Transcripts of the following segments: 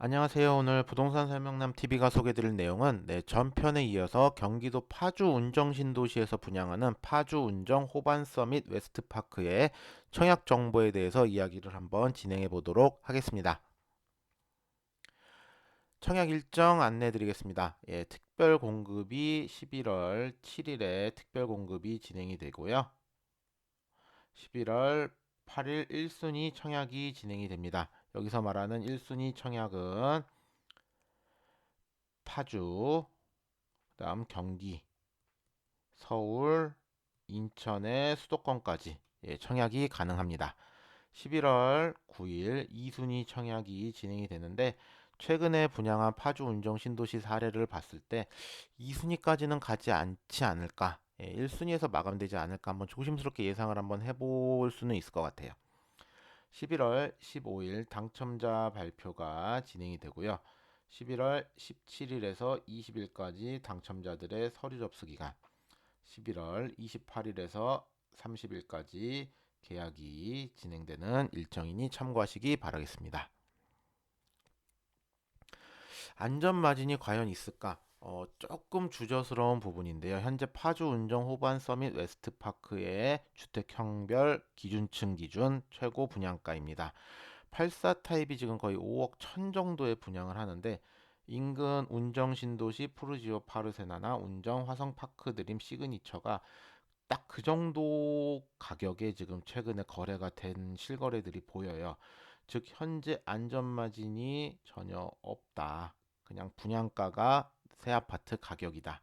안녕하세요. 오늘 부동산 설명남 TV가 소개드릴 내용은 네, 전편에 이어서 경기도 파주 운정 신도시에서 분양하는 파주 운정 호반 서밋 웨스트파크의 청약 정보에 대해서 이야기를 한번 진행해 보도록 하겠습니다. 청약 일정 안내 드리겠습니다. 예, 특별 공급이 11월 7일에 특별 공급이 진행이 되고요. 11월 8일 1순위 청약이 진행이 됩니다. 여기서 말하는 1순위 청약은 파주, 그 다음 경기, 서울, 인천의 수도권까지 예, 청약이 가능합니다. 11월 9일 2순위 청약이 진행이 되는데 최근에 분양한 파주 운정 신도시 사례를 봤을 때 2순위까지는 가지 않지 않을까 예, 1순위에서 마감되지 않을까 한번 조심스럽게 예상을 한번 해볼 수는 있을 것 같아요. 11월 15일 당첨자 발표가 진행이 되고요. 11월 17일에서 20일까지 당첨자들의 서류 접수 기간, 11월 28일에서 30일까지 계약이 진행되는 일정이니 참고하시기 바라겠습니다. 안전 마진이 과연 있을까? 어, 조금 주저스러운 부분인데요. 현재 파주 운정 호반 서밋 웨스트파크의 주택형별 기준층 기준 최고 분양가입니다. 84 타입이 지금 거의 5억 천 정도의 분양을 하는데 인근 운정 신도시 푸르지오 파르세나나 운정 화성파크 드림 시그니처가 딱 그 정도 가격에 지금 최근에 거래가 된 실거래들이 보여요. 즉 현재 안전 마진이 전혀 없다. 그냥 분양가가 새 아파트 가격이다.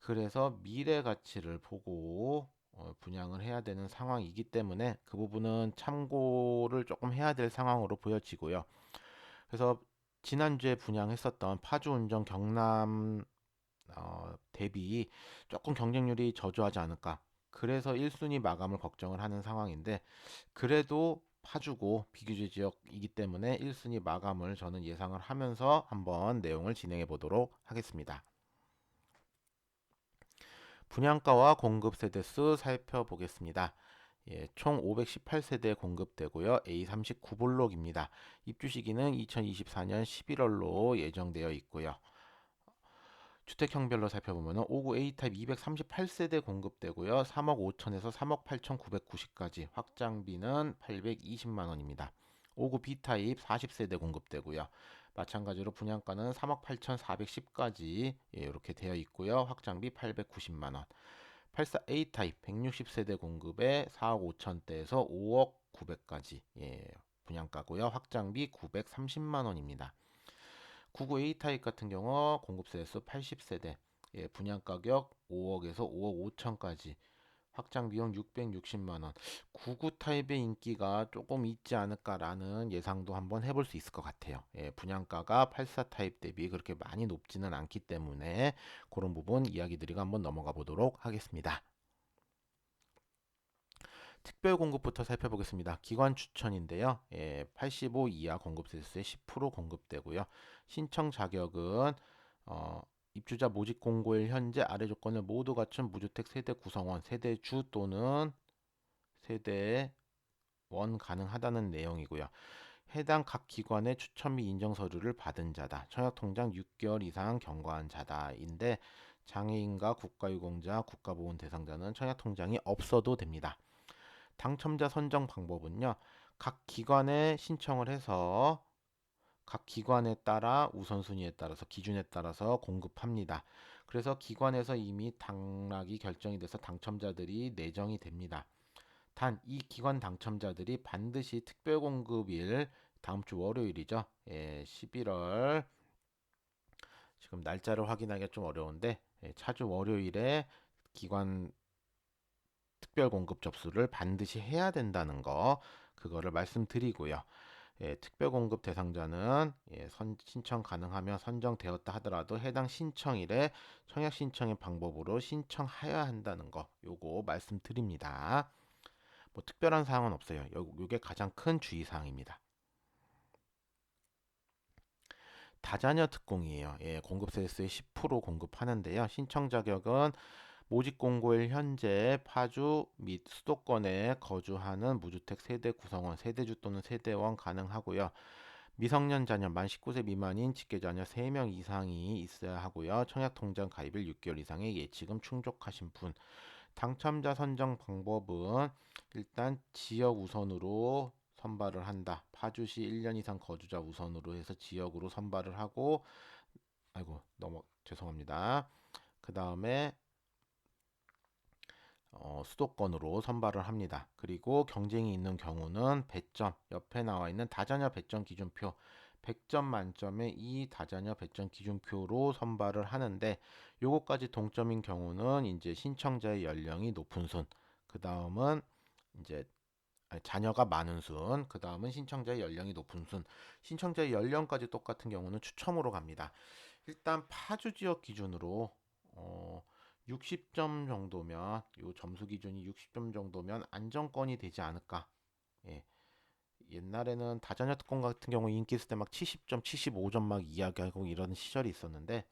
그래서 미래 가치를 보고 어, 분양을 해야 되는 상황이기 때문에 그 부분은 참고를 조금 해야 될 상황으로 보여지고요. 그래서 지난주에 분양했었던 파주 운정 경남 어, 대비 조금 경쟁률이 저조하지 않을까. 그래서 1순위 마감을 걱정을 하는 상황인데 그래도 파주고 비규제 지역이기 때문에 1순위 마감을 저는 예상을 하면서 한번 내용을 진행해 보도록 하겠습니다. 분양가와 공급 세대수 살펴보겠습니다. 예, 총 518세대 공급되고요. A39블록입니다. 입주 시기는 2024년 11월로 예정되어 있고요. 주택형별로 살펴보면 5구 A타입 238세대 공급되고요. 3억 5천에서 3억 8천 990까지 확장비는 820만 원입니다. 5구 B타입 40세대 공급되고요. 마찬가지로 분양가는 3억 8천 410까지 예, 이렇게 되어 있고요. 확장비 890만 원. 84 A타입 160세대 공급에 4억 5천대에서 5억 900까지 예, 분양가고요. 확장비 930만 원입니다. 99A 타입 같은 경우 공급세 수 80세대, 예, 분양 가격 5억에서 5억 5천까지, 확장 비용 660만 원. 99 타입의 인기가 조금 있지 않을까라는 예상도 한번 해볼 수 있을 것 같아요. 예, 분양가가 84 타입 대비 그렇게 많이 높지는 않기 때문에 그런 부분 이야기 드리고 한번 넘어가 보도록 하겠습니다. 특별 공급부터 살펴보겠습니다. 기관 추천인데요. 예, 85 이하 공급 세수에 10% 공급되고요. 신청 자격은 어, 입주자 모집 공고일 현재 아래 조건을 모두 갖춘 무주택 세대 구성원, 세대 주 또는 세대 원 가능하다는 내용이고요. 해당 각 기관의 추천 및 인정 서류를 받은 자다. 청약 통장 6개월 이상 경과한 자다인데 장애인과 국가유공자, 국가보훈 대상자는 청약 통장이 없어도 됩니다. 당첨자 선정 방법은요. 각 기관에 신청을 해서 각 기관에 따라 우선순위에 따라서 기준에 따라서 공급합니다. 그래서 기관에서 이미 당락이 결정이 돼서 당첨자들이 내정이 됩니다. 단 이 기관 당첨자들이 반드시 특별 공급일 다음 주 월요일이죠. 예, 11월 지금 날짜를 확인하기가 좀 어려운데 예, 차주 월요일에 기관 특별 공급 접수를 반드시 해야 된다는 거 그거를 말씀드리고요. 예, 특별 공급 대상자는 예, 선, 신청 가능하며 선정되었다 하더라도 해당 신청일에 청약 신청의 방법으로 신청하여야 한다는 거 요거 말씀드립니다. 뭐 특별한 사항은 없어요. 요, 요게 가장 큰 주의 사항입니다. 다자녀 특공이에요. 예, 공급 세수의 10% 공급하는데요. 신청 자격은 모집 공고일 현재 파주 및 수도권에 거주하는 무주택 세대 구성원, 세대주 또는 세대원 가능하고요. 미성년 자녀 만 19세 미만인 직계 자녀 3명 이상이 있어야 하고요. 청약 통장 가입일 6개월 이상의 예치금 충족하신 분. 당첨자 선정 방법은 일단 지역 우선으로 선발을 한다. 파주시 1년 이상 거주자 우선으로 해서 지역으로 선발을 하고 아이고 너무 죄송합니다. 그 다음에 어, 수도권으로 선발을 합니다. 그리고 경쟁이 있는 경우는 배점 옆에 나와 있는 다자녀 배점 기준표 100점 만점에 이 다자녀 배점 기준표로 선발을 하는데 요거까지 동점인 경우는 이제 신청자의 연령이 높은 순, 그 다음은 이제 아니, 자녀가 많은 순, 그 다음은 신청자의 연령이 높은 순, 신청자의 연령까지 똑같은 경우는 추첨으로 갑니다. 일단 파주 지역 기준으로 어, 60점 정도면 요 점수 기준이 60점 정도면 안정권이 되지 않을까. 예. 옛날에는 다자녀 특권 같은 경우 인기 있을 때 막 70점, 75점 막 이야기하고 이런 시절이 있었는데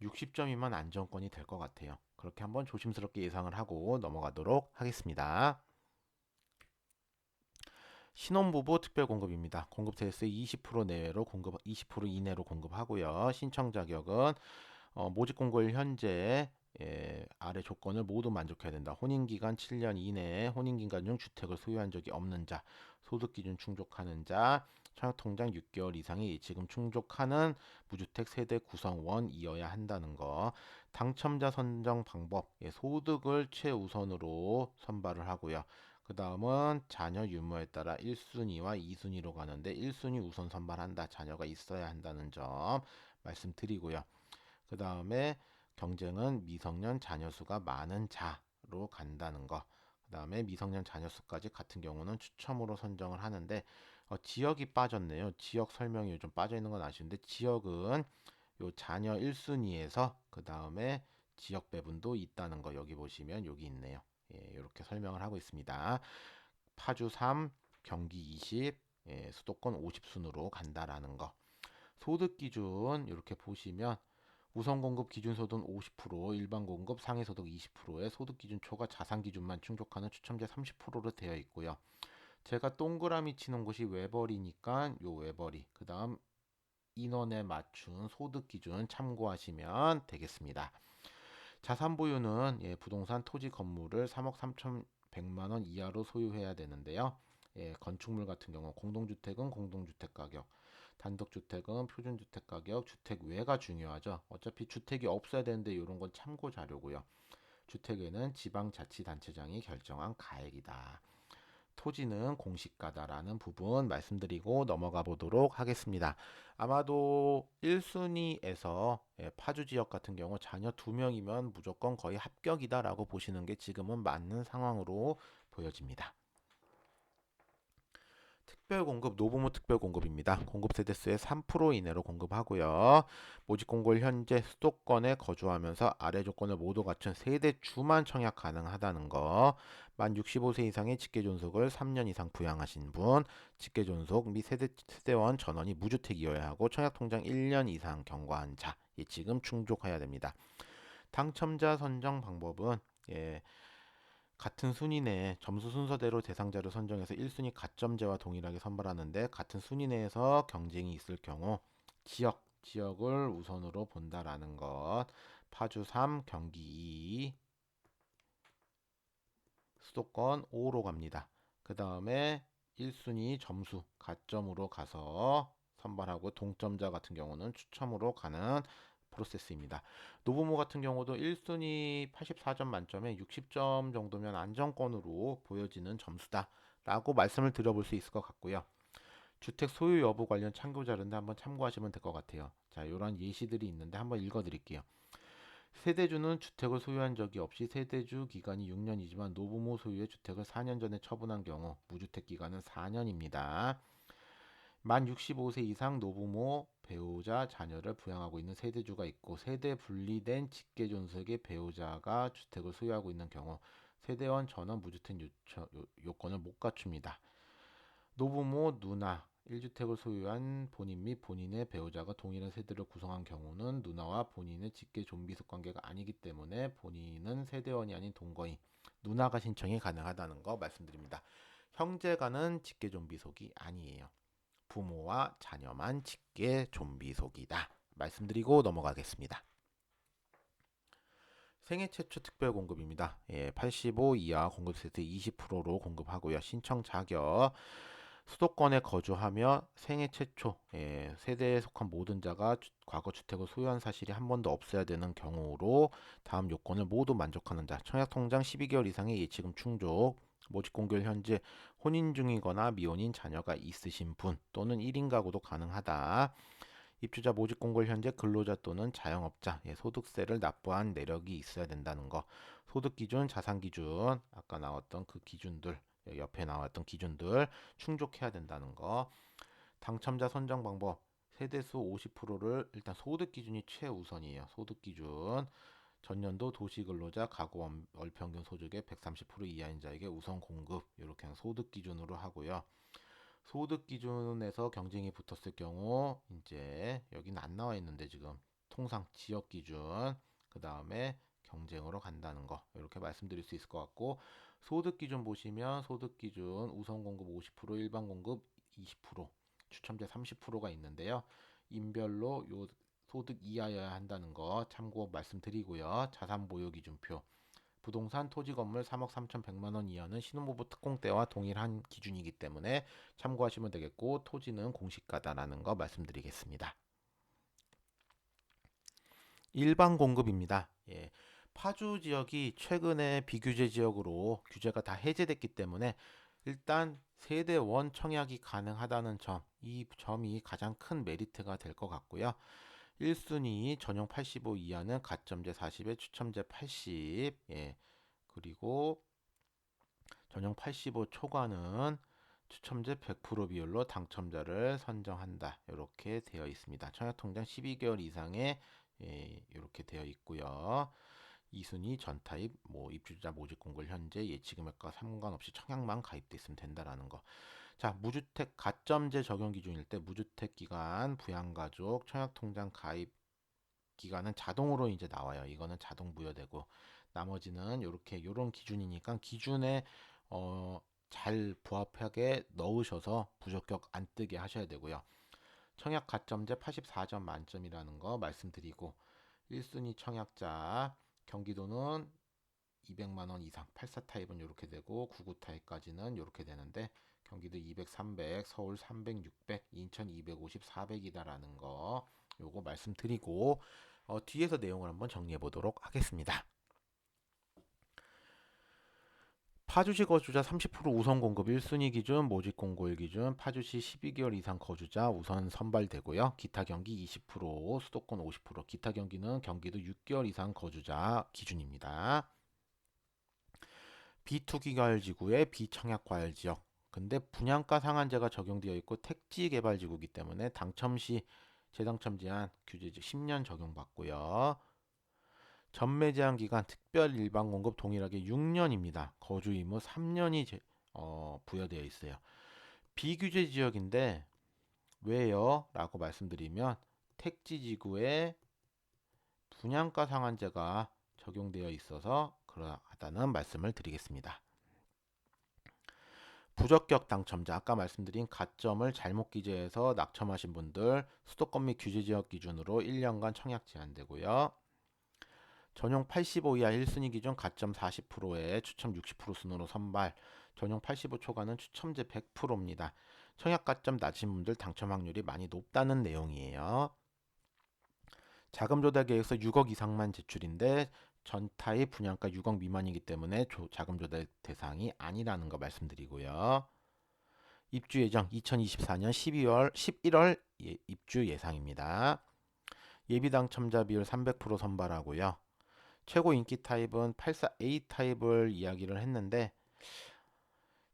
60점이면 안정권이 될 것 같아요. 그렇게 한번 조심스럽게 예상을 하고 넘어가도록 하겠습니다. 신혼부부 특별 공급입니다. 공급 세수의 20% 내외로 공급 20% 이내로 공급하고요. 신청 자격은 어, 모집 공고일 현재 예, 아래 조건을 모두 만족해야 된다. 혼인기간 7년 이내에 혼인기간 중 주택을 소유한 적이 없는 자, 소득기준 충족하는 자, 청약통장 6개월 이상의 예치금 충족하는 무주택 세대 구성원이어야 한다는 거. 당첨자 선정 방법, 예, 소득을 최우선으로 선발을 하고요. 그 다음은 자녀 유무에 따라 1순위와 2순위로 가는데 1순위 우선 선발한다. 자녀가 있어야 한다는 점 말씀드리고요. 그 다음에 경쟁은 미성년 자녀 수가 많은 자로 간다는 거. 그 다음에 미성년 자녀 수까지 같은 경우는 추첨으로 선정을 하는데 어, 지역이 빠졌네요. 지역 설명이 좀 빠져 있는 건 아쉬운데 지역은 요 자녀 1순위에서 그 다음에 지역 배분도 있다는 거 여기 보시면 여기 있네요. 예, 이렇게 설명을 하고 있습니다. 파주 3, 경기 20, 예, 수도권 50순으로 간다라는 거. 소득 기준 이렇게 보시면 우선 공급 기준 소득 50%, 일반 공급 상해 소득 20%의 소득 기준 초과 자산 기준만 충족하는 추첨자 30%로 되어 있고요. 제가 동그라미 치는 곳이 외벌이니까 요 외벌이. 그다음 인원에 맞춘 소득 기준 참고하시면 되겠습니다. 자산 보유는 예, 부동산 토지 건물을 3억 3천100만 원 이하로 소유해야 되는데요. 예, 건축물 같은 경우 공동주택은 공동주택 가격, 단독주택은 표준주택 가격, 주택 외가 중요하죠. 어차피 주택이 없어야 되는데 이런 건 참고 자료고요. 주택에는 지방자치단체장이 결정한 가액이다. 토지는 공시가다라는 부분 말씀드리고 넘어가 보도록 하겠습니다. 아마도 1순위에서 예, 파주 지역 같은 경우 자녀 2명이면 무조건 거의 합격이다라고 보시는 게 지금은 맞는 상황으로 보여집니다. 특별 공급 노부모 특별 공급입니다. 공급 세대 수의 3% 이내로 공급하고요. 모집 공고일 현재 수도권에 거주하면서 아래 조건을 모두 갖춘 세대 주만 청약 가능하다는 거. 만 65세 이상의 직계 존속을 3년 이상 부양하신 분, 직계 존속 및 세대, 세대원 전원이 무주택이어야 하고 청약 통장 1년 이상 경과한 자 예치금 충족해야 됩니다. 당첨자 선정 방법은 예, 같은 순위 내에 점수 순서대로 대상자를 선정해서 1순위 가점제와 동일하게 선발하는데 같은 순위 내에서 경쟁이 있을 경우 지역, 지역을 우선으로 본다라는 것. 파주 3, 경기 2, 수도권 5로 갑니다. 그 다음에 1순위 점수 가점으로 가서 선발하고 동점자 같은 경우는 추첨으로 가는 프로세스입니다. 노부모 같은 경우도 1순위 84점 만점에 60점 정도면 안정권으로 보여지는 점수다 라고 말씀을 드려볼 수 있을 것 같고요. 주택 소유 여부 관련 참고 자료인데 한번 참고하시면 될 것 같아요. 자, 이런 예시들이 있는데 한번 읽어 드릴게요. 세대주는 주택을 소유한 적이 없이 세대주 기간이 6년이지만 노부모 소유의 주택을 4년 전에 처분한 경우 무주택 기간은 4년입니다. 만 65세 이상 노부모 배우자 자녀를 부양하고 있는 세대주가 있고 세대 분리된 직계 존속의 배우자가 주택을 소유하고 있는 경우 세대원 전원 무주택 요청, 요건을 못 갖춥니다. 노부모 누나 1주택을 소유한 본인 및 본인의 배우자가 동일한 세대를 구성한 경우는 누나와 본인의 직계 좀비속 관계가 아니기 때문에 본인은 세대원이 아닌 동거인 누나가 신청이 가능하다는 거 말씀드립니다. 형제간은 직계 좀비속이 아니에요. 부모와 자녀만 직계 좀비 속이다. 말씀드리고 넘어가겠습니다. 생애 최초 특별 공급입니다. 예, 85 이하 공급 세트 20%로 공급하고요. 신청 자격 수도권에 거주하며 생애 최초 예, 세대에 속한 모든 자가 주- 과거 주택을 소유한 사실이 한 번도 없어야 되는 경우로 다음 요건을 모두 만족하는 자 청약 통장 12개월 이상의 예치금 충족 모집 공개일 현재 혼인 중이거나 미혼인 자녀가 있으신 분 또는 1인 가구도 가능하다. 입주자 모집 공고일 현재 근로자 또는 자영업자 예, 소득세를 납부한 내력이 있어야 된다는 거. 소득 기준, 자산 기준 아까 나왔던 그 기준들 예, 옆에 나왔던 기준들 충족해야 된다는 거. 당첨자 선정 방법 세대수 50%를 일단 소득 기준이 최우선이에요. 소득 기준 전년도 도시근로자 가구 월- 월평균 소득의 130% 이하인 자에게 우선 공급 이렇게 소득 기준으로 하고요. 소득 기준에서 경쟁이 붙었을 경우 이제 여기는 안 나와 있는데 지금 통상 지역 기준 그 다음에 경쟁으로 간다는 거 이렇게 말씀드릴 수 있을 것 같고 소득 기준 보시면 소득 기준 우선 공급 50% 일반 공급 20% 추첨제 30%가 있는데요 인별로 요 소득 이하여야 한다는 거 참고 말씀드리고요 자산 보유 기준표 부동산 토지 건물 3억 3,100만 원 이하는 신혼부부 특공 때와 동일한 기준이기 때문에 참고하시면 되겠고 토지는 공시가다라는 거 말씀드리겠습니다. 일반 공급입니다. 예. 파주 지역이 최근에 비규제 지역으로 규제가 다 해제됐기 때문에 일단 세대 원 청약이 가능하다는 점, 이 점이 가장 큰 메리트가 될 것 같고요. 1순위 전용 85 이하는 가점제 40에 추첨제 80. 예. 그리고 전용 85 초과는 추첨제 100% 비율로 당첨자를 선정한다. 이렇게 되어 있습니다. 청약통장 12개월 이상의 예, 이렇게 되어 있고요. 2순위 전타입 뭐 입주자 모집 공고를 현재 예치금액과 상관없이 청약만 가입돼 있으면 된다라는 거. 자, 무주택 가점제 적용 기준일 때 무주택 기간 부양가족 청약통장 가입 기간은 자동으로 이제 나와요. 이거는 자동 부여되고 나머지는 이렇게 이런 기준이니까 기준에 어, 잘 부합하게 넣으셔서 부적격 안 뜨게 하셔야 되고요. 청약 가점제 84점 만점이라는 거 말씀드리고 1순위 청약자 경기도는 200만 원 이상 84 타입은 이렇게 되고 99 타입까지는 이렇게 되는데 경기도 200, 300, 서울 300, 600, 인천 250, 400이다라는 거 요거 말씀드리고 어, 뒤에서 내용을 한번 정리해 보도록 하겠습니다. 파주시 거주자 30% 우선 공급 1순위 기준 모집 공고일 기준 파주시 12개월 이상 거주자 우선 선발되고요. 기타 경기 20% 수도권 50% 기타 경기는 경기도 6개월 이상 거주자 기준입니다. B2 과열 지구의 비청약 과열 지역 근데 분양가 상한제가 적용되어 있고 택지 개발 지구이기 때문에 당첨 시 재당첨 제한 규제 10년 적용받고요. 전매 제한 기간 특별 일반 공급 동일하게 6년입니다. 거주 의무 3년이 제, 어, 부여되어 있어요. 비규제 지역인데 왜요? 라고 말씀드리면 택지 지구에 분양가 상한제가 적용되어 있어서 그러하다는 말씀을 드리겠습니다. 부적격 당첨자 아까 말씀드린 가점을 잘못 기재해서 낙첨하신 분들 수도권 및 규제 지역 기준으로 1년간 청약 제한되고요. 전용 85 이하 1순위 기준 가점 40%에 추첨 60% 순으로 선발 전용 85 초과는 추첨제 100%입니다. 청약 가점 낮은 분들 당첨 확률이 많이 높다는 내용이에요. 자금 조달 계획서 6억 이상만 제출인데 전타의 분양가 6억 미만이기 때문에 조, 자금 조달 대상이 아니라는 거 말씀드리고요. 입주 예정 2024년 12월 11월 예, 입주 예상입니다. 예비 당첨자 비율 300% 선발하고요. 최고 인기 타입은 84A 타입을 이야기를 했는데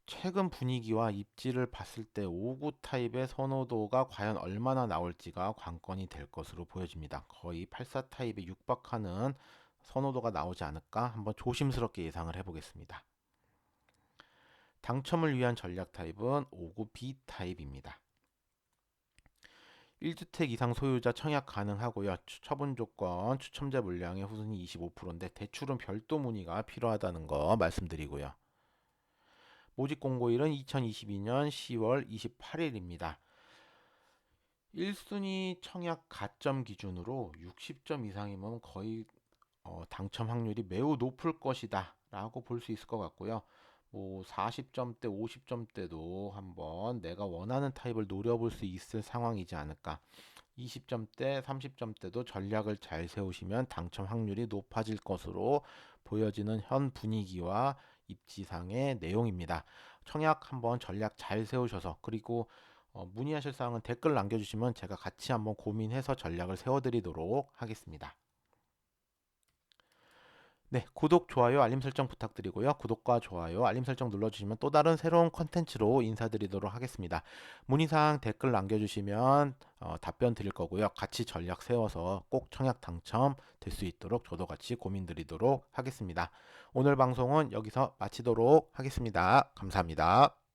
최근 분위기와 입지를 봤을 때59 타입의 선호도가 과연 얼마나 나올지가 관건이 될 것으로 보여집니다. 거의 84 타입에 육박하는 선호도가 나오지 않을까 한번 조심스럽게 예상을 해보겠습니다. 당첨을 위한 전략 타입은 59B 타입입니다. 1주택 이상 소유자 청약 가능하고요. 처분 조건 추첨자 물량의 후순위 25%인데 대출은 별도 문의가 필요하다는 거 말씀드리고요. 모집 공고일은 2022년 10월 28일입니다. 1순위 청약 가점 기준으로 60점 이상이면 거의 어, 당첨 확률이 매우 높을 것이다 라고 볼 수 있을 것 같고요. 뭐 40점대, 50점대도 한번 내가 원하는 타입을 노려볼 수 있을 상황이지 않을까. 20점대, 30점대도 전략을 잘 세우시면 당첨 확률이 높아질 것으로 보여지는 현 분위기와 입지상의 내용입니다. 청약 한번 전략 잘 세우셔서 그리고 어, 문의하실 사항은 댓글 남겨주시면 제가 같이 한번 고민해서 전략을 세워드리도록 하겠습니다. 네, 구독, 좋아요, 알림 설정 부탁드리고요. 구독과 좋아요, 알림 설정 눌러주시면 또 다른 새로운 컨텐츠로 인사드리도록 하겠습니다. 문의사항 댓글 남겨주시면 어, 답변 드릴 거고요. 같이 전략 세워서 꼭 청약 당첨 될 수 있도록 저도 같이 고민 드리도록 하겠습니다. 오늘 방송은 여기서 마치도록 하겠습니다. 감사합니다.